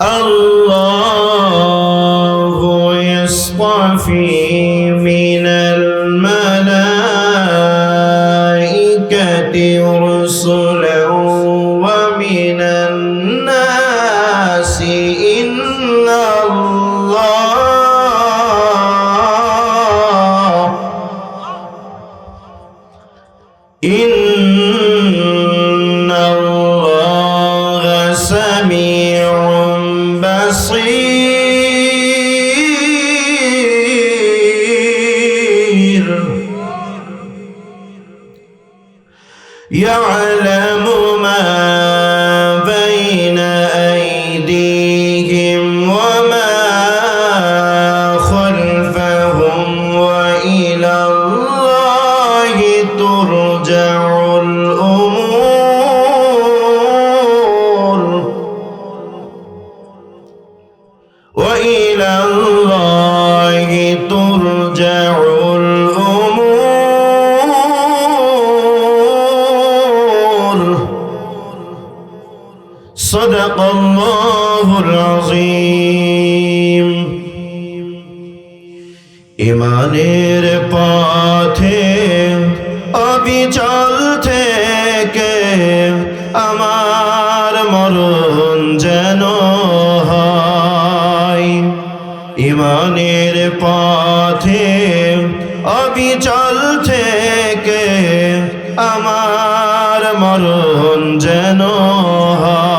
Oh. يعلم صدق الله العظيم ইমানের পথে অবিচল থেকে আমার মরণ যেন হয় ইমানের পথে অবিচল থেকে আমার মরণ যেন হয়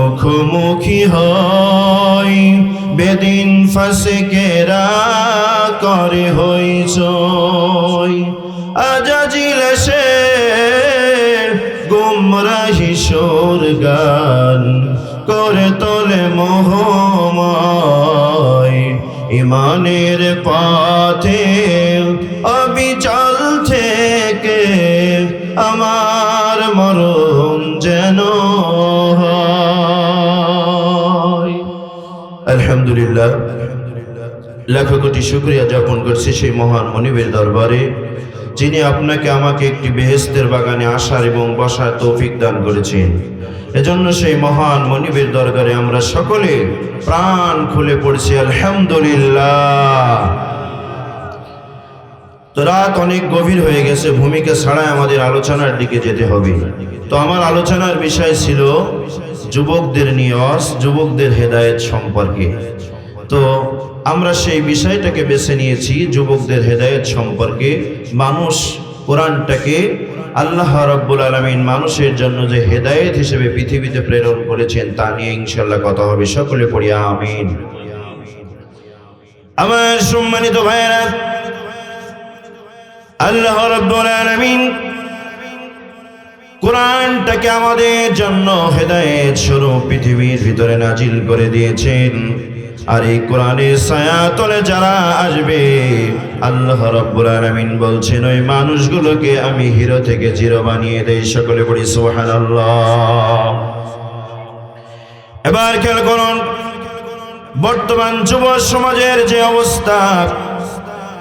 মুখোমুখি হয়। বেদিন ফাঁসে ফাঁসেকেরা করে হইচই। আজাজিল সে গুমরাহি সুর গান করে তোলে মোহময়। ইমানের পথে অবিচল আলহামদুলিল্লাহ। লাখো কোটি শুক্রিয়া যাপন করছি সেই মহান মনিবের দরবারে, যিনি আপনাকে আমাকে একটি বেহেস্তের বাগানে আসার এবং বসার তৌফিক দান করেছেন। এজন্য সেই মহান মনিবের দরবারে আমরা সকলে প্রাণ খুলে পড়ছি, আলহামদুলিল্লাহ। তো রাত অনেক গভীর হয়ে গেছে, ভূমিকা ছাড়াই আমাদের আলোচনার দিকে যেতে হবে। তো আমার আলোচনার বিষয় ছিল যুবকদের নিয়স যুবকদের হেদায়েত সম্পর্কে। তো আমরা সেই বিষয়টাকে বেছে নিয়েছি, যুবকদের হেদায়েত সম্পর্কে। মানুষ কোরআনটাকে আল্লাহ রব্বুল আলমিন মানুষের জন্য যে হেদায়েত হিসেবে পৃথিবীতে প্রেরণ করেছেন, তা নিয়ে ইনশাল্লাহ কথা হবে। সকলে পড়ি, আমিন। আমার সম্মানিত ভাইয়েরা, আল্লাহ রব্বুল আলামিন কোরআনটাকে আমাদের জন্য হেদায়েত স্বরূপ পৃথিবীর ভিতরে নাজিল করে দিয়েছেন। আর এই কোরআনের ছায়া তলে যারা আসবে, আল্লাহ রব্বুল আলামিন বলছেন, ওই মানুষগুলোকে আমি হিরো থেকে জিরো বানিয়ে দেই। সকলে পড়ি সুবহানাল্লাহ। এবার খেয়াল করুন, বর্তমান যুব সমাজের যে অবস্থা,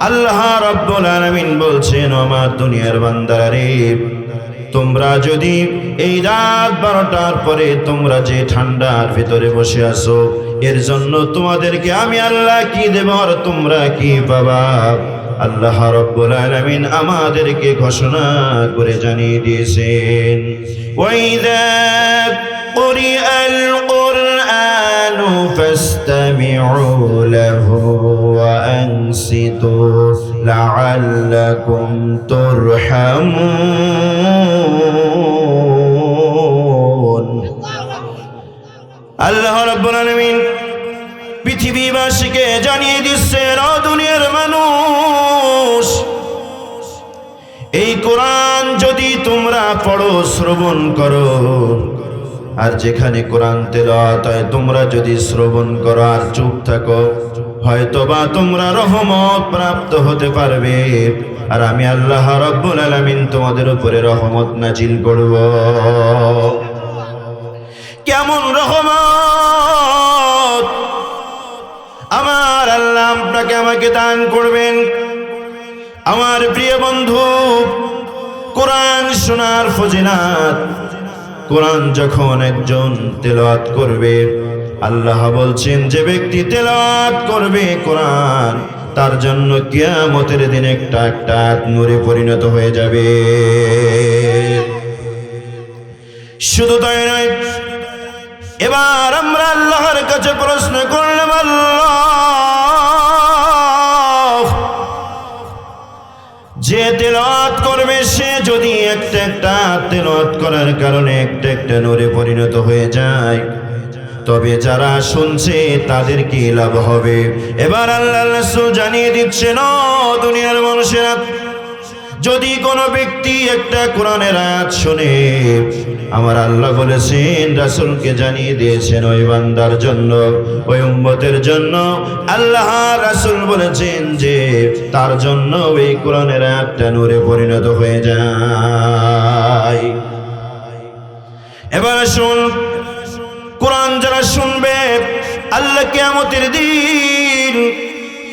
আল্লাহ রব্বুল আলামিন বলছেন আমার দুনিয়ার বান্দারা রে তোমরা যদি এই রাত বারোটার পরে তোমরা যে ঠান্ডার ভিতরে বসে আসো এর জন্য তোমাদেরকে আমি আল্লাহ কি দেব আর তোমরা কি পাবা? আল্লাহ রব্বুল আলামিন আমাদেরকে ঘোষণা করে জানিয়ে দিয়েছেন, ওয়াইদা কুরিআল কুরআন ফাসতামিউ লাহু ওয়া আনসিতু লাআল্লাকুম তুরহামুন। আল্লাহ রাব্বুল পৃথিবীবাসীকে জানিয়ে দিচ্ছেন ও দুনিয়ার মানুষ। এই কোরআন যদি তোমরা পড়ো, শ্রবণ করো। আর যেখানে কোরআন তেলাওয়াত হয়, তোমরা যদি শ্রবণ করো আর চুপ থাকো, হয়তোবা তোমরা রহমত প্রাপ্ত হতে পারবে। আর আমি আল্লাহ রব্বুল আলামিন তোমাদের উপরে রহমত নাজিল করব। কেমন রহমত? আমার আল্লাহ আপনাকে আমাকে দান করবেন। আমার প্রিয় বন্ধু, কোরআন শোনার ফজিনাত কোরআন যখন একজন তেলাওয়াত করবে, আল্লাহ বলছেন, যে ব্যক্তি তেলাওয়াত করবে কোরআন, তার জন্য কিয়ামতের দিন একটা একটা নূরে পরিণত হয়ে যাবে। শুধু তাই নয় এবার আমরা আল্লাহর কাছে প্রশ্ন করলাম, আল্লাহ। যে তেলাওয়াত করবে, সে যদি একটা একটা তেলাওয়াত করার কারণে একটা একটা নূরে পরিণত হয়ে যায়, তবে যারা শুনছে তাদের কি লাভ হবে? এবার আল্লাহ জানিয়ে দিচ্ছে ও দুনিয়ার মানুষেরা, যদি কোনো ব্যক্তি একটা কোরআনের আয়াত শুনে আমার আল্লাহ বলেছেন, রাসূলকে জানিয়ে দিয়েছেন, ওই বান্দার জন্য, ওই উম্মতের জন্য। আল্লাহ, রাসূল বলেছেন যে, তার জন্য ওই কোরআনের আয়াতটা নূরে পরিণত হয়ে যায়। এবার শুন কোরআন যারা শুনবে, আল্লাহ কিয়ামতের দিন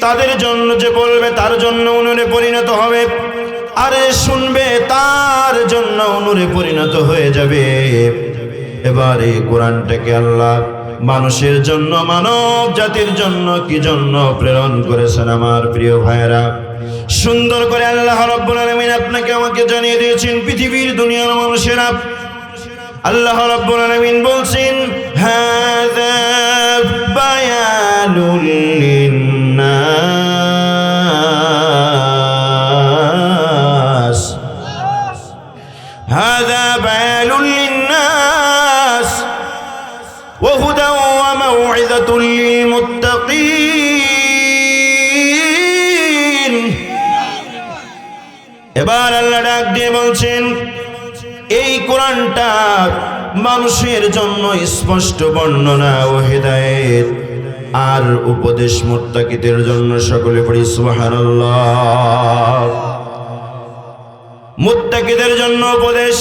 তাদের জন্য যে বলবে, তার জন্য উনুনে পরিণত হবে। আরে শুনবে, তার জন্য অনুরে পরিণত হয়ে যাবে। এবার কোরআনটাকে আল্লাহ মানুষের জন্য, মানব জাতির জন্য কি জন্য প্রেরণ করেছেন আমার প্রিয় ভাইয়েরা? সুন্দর করে আল্লাহ রব্বুল আলামিন আপনাকে আমাকে জানিয়ে দিয়েছেন, পৃথিবীর দুনিয়ার মানুষেরা। আল্লাহ রাব্বুল আলামিন বলছেন, হাযা وموعظة للمتقين এবার আল্লাহ ডাক দিয়ে বলছেন এই কোরআনটা মানুষের জন্য স্পষ্ট বর্ণনা ও হেদায়েত আর উপদেশ মোত্তাকিদের জন্য সকলে পড়ি সুবহানাল্লাহ মুত্তাকিদের জন্য উপদেশ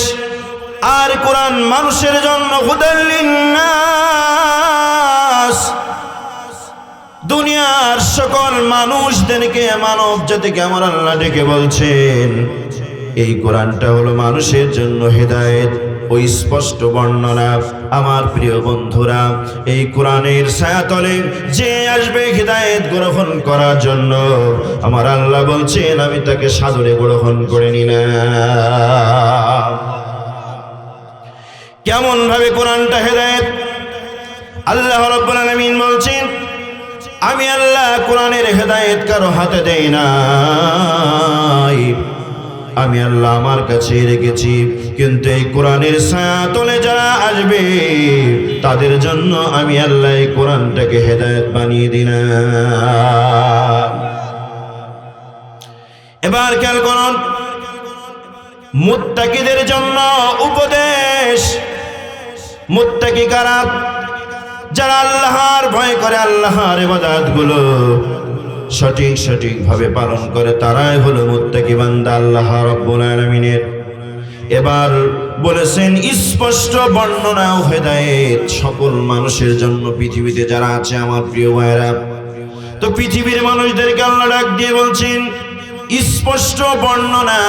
আর কোরআন মানুষের জন্য হুদাল্লিন নাস দুনিয়ার সকল মানুষদেরকে মানব জাতিকে আমার আল্লাহ ডেকে বলছেন, এই কোরআনটা হলো মানুষের জন্য হেদায়েত, ওই স্পষ্ট বর্ণনা। আমার প্রিয় বন্ধুরা, এই কোরআনের ছায়াতলে যে আসবে হৃদায়ত গ্রহণ করার জন্য, আমার আল্লাহ বলছেন, আমি তাকে সাদরে গ্রহণ করে নিলাম। কেমন ভাবে কোরআনটা হেদায়েত? আল্লাহ রাব্বুল আলামিন বলছেন আমি আল্লাহ কোরআনের হেদায়েত কারও হাতে দেই নাই। আমি আল্লাহ আমার কাছে রেখেছি, কিন্তু এই কোরআনের ছায়া তলে যারা আসবে, তাদের জন্য আমি আল্লাহ এই কোরআনটাকে হেদায়েত বানিয়ে দিলাম। এবার খেয়াল করুন, মুত্তাকিদের জন্য উপদেশ। মুত্তাকি কারা? যারা আল্লাহর ভয় করে আল্লাহর ইবাদতগুলো সঠিক সঠিক ভাবে পালন করে, তারাই হলো মুত্তাকি বান্দা আল্লাহ এবার বলেছেন, স্পষ্ট বর্ণনা হেদায়েত সকল মানুষের জন্য পৃথিবীতে যারা আছে আমার প্রিয় ভাইয়েরা। তো পৃথিবীর মানুষদেরকে আল্লাহ ডাক দিয়ে বলছেন, স্পষ্ট বর্ণনা,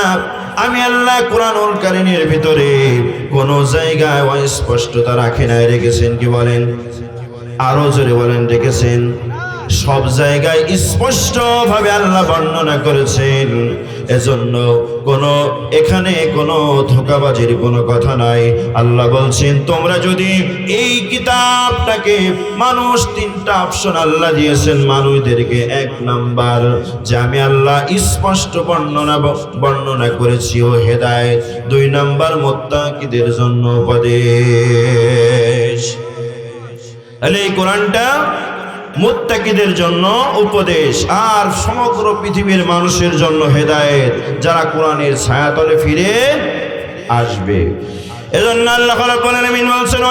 আমি আল্লাহ কোরআনুল কারিমের ভিতরে কোন জায়গায় অস্পষ্টতা রাখে নাই, রেখেছেন কি বলেন? আরও জোরে বলেন রেখেছেন সব জায়গায় স্পষ্ট ভাবে আল্লাহ বর্ণনা করেছেন। এজন্য কোন, এখানে কোনো ধোকাবাজির কোনো কথা নাই। আল্লাহ বলছেন, তোমরা যদি এই কিতাবটাকে মানুষ তিনটা অপশন আল্লাহ দিয়েছেন, মানুষদেরকে এক নাম্বার, যে আমি আল্লাহ স্পষ্ট বর্ণনা বর্ণনা করেছি, ও হেদায়েত। দুই নাম্বার, মোত্তাকিদের জন্য উপদেশ। তাহলে এই কোরআনটা মুত্তাকিদের জন্য উপদেশ আর সমগ্র পৃথিবীর মানুষের জন্য হেদায়েত, যারা কোরআনের ছায়াতলে ফিরে আসবে। এজন্য আল্লাহ বলেন বলছেন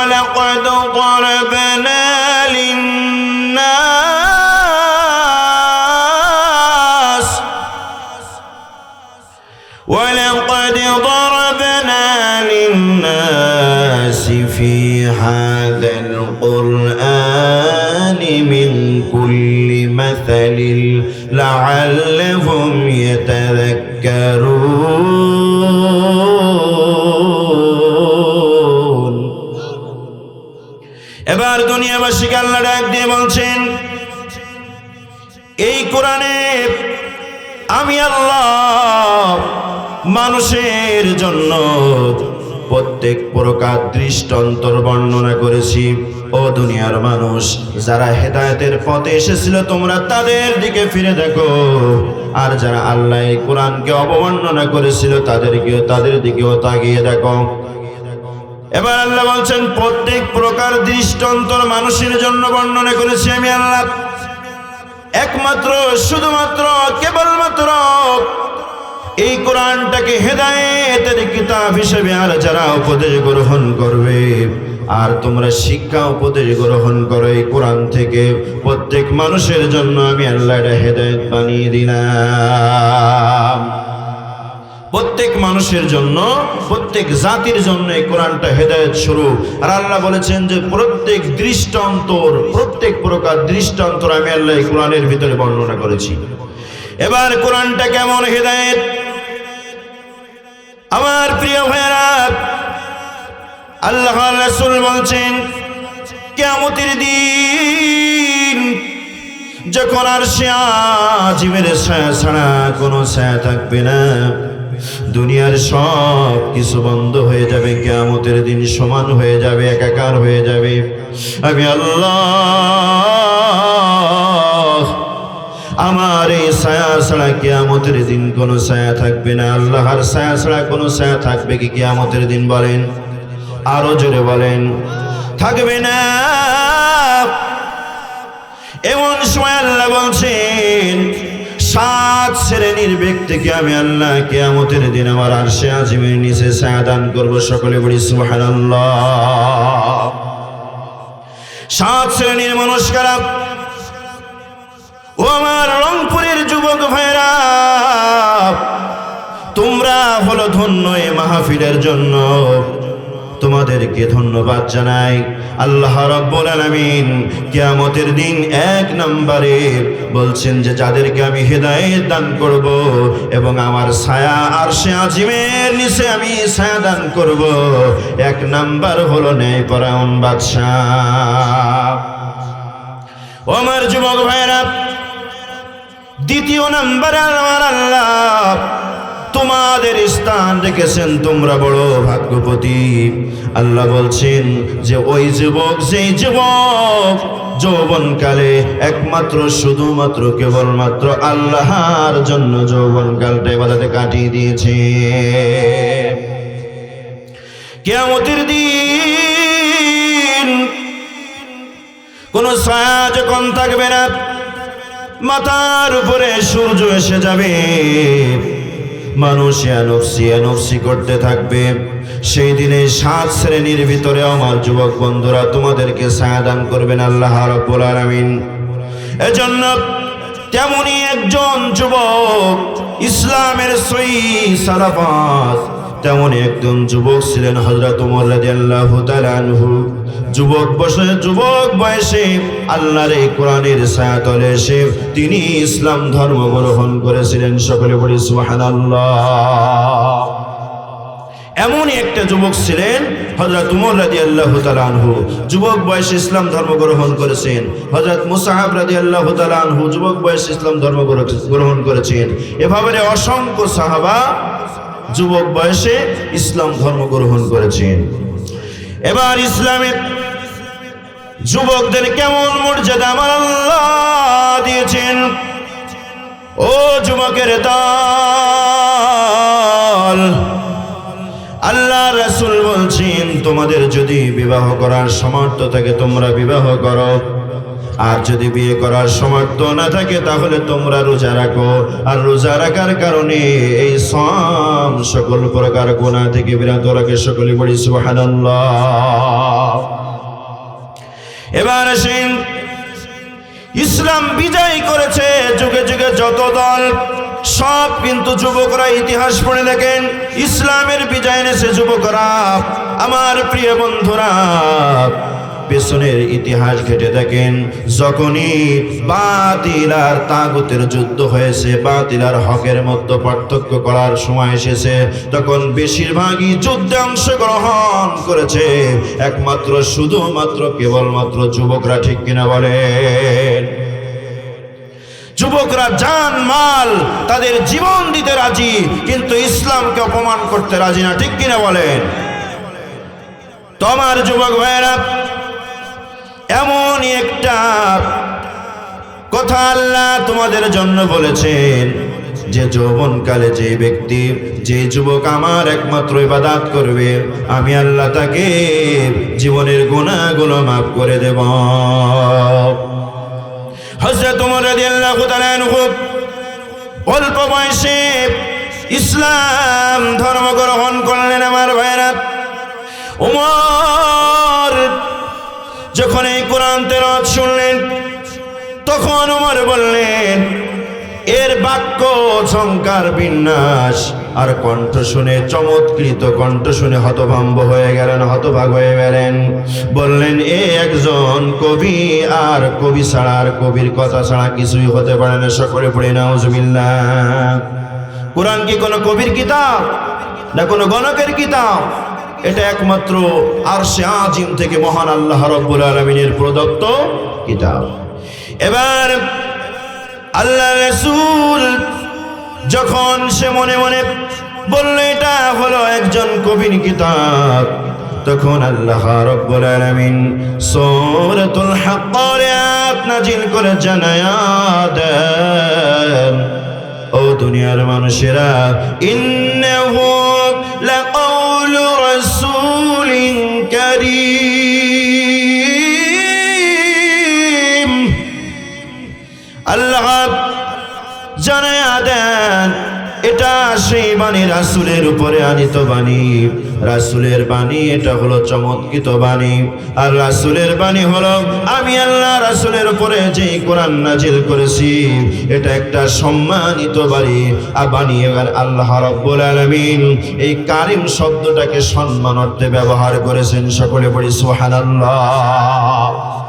দুনিয়াবাসীকে আল্লাহ ডাক দিয়ে বলছেন, এই কোরআনে আমি আল্লাহ মানুষের জন্য প্রত্যেক প্রকার দৃষ্টান্তর বর্ণনা করেছি। ও দুনিয়ার মানুষ, যারা হেদায়েতের পথে এসেছিল, তোমরা তাদের দিকে ফিরে দেখো। আর যারা আল্লাহ কোরআনকে অবমাননা করেছিল, তাদেরকেও তাদের দিকেও তাকিয়ে দেখো। এবার আল্লাহ বলছেন, প্রত্যেক প্রকার দৃষ্টান্তর মানুষের জন্য বর্ণনা করেছি আমি আল্লাহ। একমাত্র, শুধুমাত্র, কেবলমাত্র এই কোরআনটাকে হেদায়েতের কিতাব হিসেবে আর যারা উপদেশ গ্রহণ করবে, আর তোমরা শিক্ষা উপদেশ গ্রহণ করো এই কোরআন থেকে, প্রত্যেক মানুষের জন্য আমি আল্লাহ হেদায়েত বানিয়ে দিলাম। প্রত্যেক মানুষের জন্য, প্রত্যেক জাতির জন্য এই কোরআনটা হেদায়েত শুরু আর আল্লাহ বলেছেন যে, প্রত্যেক দৃষ্টান্তর, প্রত্যেক প্রকার দৃষ্টান্তর আমি আল্লাহ এই কোরআনের ভিতরে বর্ণনা করেছি। এবার কোরআনটা কেমন হেদায়েত? আমার প্রিয় ভাইয়েরা, আল্লাহ রাসূল বলছেন, কিয়ামতের দিন যখন আর সে আজিমের ছায়া ছাড়া কোনো ছায়া থাকবে না। দুনিয়ার সব কিছু বন্ধ হয়ে যাবে, কেয়ামতের দিন সমান হয়ে যাবে, একাকার হয়ে যাবে। আমি আল্লাহ, আমার এই ছায়া ছাড়া কেয়ামতের দিন কোনো ছায়া থাকবে না। আল্লাহর ছায়া ছাড়া কোনো ছায়া থাকবে কি কেয়ামতের দিন বলেন? আরও জোরে বলেন। থাকবে না। ব্যক্তিকে আমি আল্লাহ কেয়ামতের দিন আমার আর সে আজিমের নিচে সায়াদান করব সকলে বলি সুবহানাল্লাহ। সাত শ্রেণির মানুষ খারাপ ও আমার রংপুরের যুবক ভাইরা তোমরা হলো ধন্য এ মাহফিলের জন্য। তোমাদেরকে ধন্যবাদ জানাই। আল্লাহ রব্বুল আলামিন কিয়ামতের দিন এক নম্বরে বলছেন যে, যাদেরকে আমি হেদায়েত দান করব এবং আমার ছায়া আর সে আজিমের নিচে আমি ছায়া দান করব, এক নাম্বার হলো ন্যায়পরায়ণ বাদশাহ। ও আমার যুবক ভাইরা দ্বিতীয় নাম্বারে আমার আল্লাহ তোমাদের স্থান রেখেছেন তোমরা বড় ভাগ্যপতি। আল্লাহ বলছেন যে ওই যুবক, যেই যুবক যৌবনকালে একমাত্র, শুধুমাত্র, কেবলমাত্র আল্লাহর জন্য যৌবনকালটা এবাদাতে কাটিয়ে দিয়েছে। কেয়ামতের দিন কোন ছায়া যখন থাকবে না, মাথার উপরে সূর্য এসে যাবে। মানুষ নফসি নফসি করতে থাকবে। সেই দিনে সাত শ্রেণির ভিতরে আমার যুবক বন্ধুরা, তোমাদেরকে ছায়া দান করবেন আল্লাহ রব্বুল আলামিন। এজন্য তেমনই একজন যুবক ইসলামের সই সালাফাত তেমন একজন যুবক ছিলেন হজরত উমর রাদিয়াল্লাহু তাআলা আনহু। যুবক বয়সে যুবক বয়সে আল্লাহর এই কোরআনের ছায়াতলে এসে তিনি ইসলাম ধর্ম গ্রহণ করেছিলেন। সকলে বলি, সুবহানাল্লাহ। এমনই একটা যুবক ছিলেন হজরত উমর রাজি আল্লাহ আনহু। যুবক বয়সে ইসলাম ধর্ম গ্রহণ করেছেন। হজরত মুসাহাব রাজি আল্লাহ আনহু যুবক বয়সে ইসলাম ধর্ম গ্রহণ করেছেন। এভাবে অসংখ্য সাহাবা যুবক বয়সে ইসলাম ধর্ম গ্রহণ করেছেন। এবার ইসলামের যুবকদের কেমন মর্যাদা আমার আল্লাহ দিয়েছেন? ও যুবকের দল আল্লাহ রাসূল বলছেন, তোমাদের যদি বিবাহ করার সামর্থ্য থাকে, তোমরা বিবাহ করো। আর যদি বিয়ে করার সমর্থ না থাকে, তাহলে তোমরা রোজা রাখো। আর রোজা রাখার কারণে এই সম সকল প্রকার গুণা থেকে বিরত রাখে সকলে বলি, সুবহানাল্লাহ। এবার আসেন। ইসলাম বিজয় করেছে যুগে যুগে যত দল, সব কিন্তু যুবকরা ইতিহাস পড়ে দেখেন, ইসলামের বিজয় এনেছে যুবকরা, আমার প্রিয় বন্ধুরা। পেছনের ইতিহাস ঘেটে দেখেন, যখনই বাতিল আর তাগুতের যুদ্ধ হয়েছে, বাতিল আর হকের মধ্যে পার্থক্য করার সময় এসেছে, তখন বেশিরভাগই যুদ্ধে অংশগ্রহণ করেছে। একমাত্র, শুধুমাত্র, কেবলমাত্র যুবকরা ঠিক কিনা বলেন? যুবকরা জান মাল তাদের জীবন দিতে রাজি, কিন্তু ইসলামকে অপমান করতে রাজি না, ঠিক কিনা বলেন? তোমার যুবক ভাইয়েরা এমনই একটা কথা আল্লাহ তোমাদের জন্য বলেছেন, যে যৌবনকালে যে ব্যক্তি, যে যুবক আমার একমাত্র ইবাদাত করবে, আমি আল্লাহ তাকে জীবনের গুণাগুলো মাফ করে দেব। হজরত অল্প বয়সে ইসলাম ধর্ম গ্রহণ করলেন আমার ভাইরা কোরআন তেলাওয়াত শুনলেন। তখন উমর বললেন, এর বাক্য ঝঙ্কার বিন্যাস। আর কণ্ঠ শুনে, চমৎকৃত কণ্ঠ শুনে হতভম্ব হয়ে গেলেন, হতভাগ হয়ে গেলেন। বললেন, এ একজন কবি, আর কবি ছাড়া আর কবির কথা ছাড়া কিছুই হতে পারে না। সকলে পড়ে নাউজুবিল্লাহ কোরআন কি কোনো কবির কিতাব, না কোনো গণকের কিতাব? এটা একমাত্র আর সে আজিম থেকে মহান আল্লাহ রব্বুল আলমিনের প্রদত্ত কিতাব। এবার আল্লাহ রসুল যখন সে মনে মনে বলল, এটা হলো একজন কবির কিতাব, তখন আল্লাহ রব্বুল আলামিন সূরাতুল হাক্কার নাজিল করে জানায়া দেন, ও দুনিয়ার মানুষেরা, ইন্নাহু রাসূলিন কারীম। আল্লাহ জানায়া দেন এটা সেই বাণী রাসুলের উপরে আনিত বাণী। রাসুলের বাণী, এটা হলো চমৎকৃত বাণী। আর রাসুলের বাণী হলো, আমি আল্লাহ রাসুলের উপরে যে কোরআন নাজিল করেছি, এটা একটা সম্মানিত বাড়ি আর বাণী এবার আল্লাহ রব্বুল আলমিন এই কারিম শব্দটাকে সম্মান অর্থে ব্যবহার করেছেন, সকলে বলি সোহান সুবহানাল্লাহ।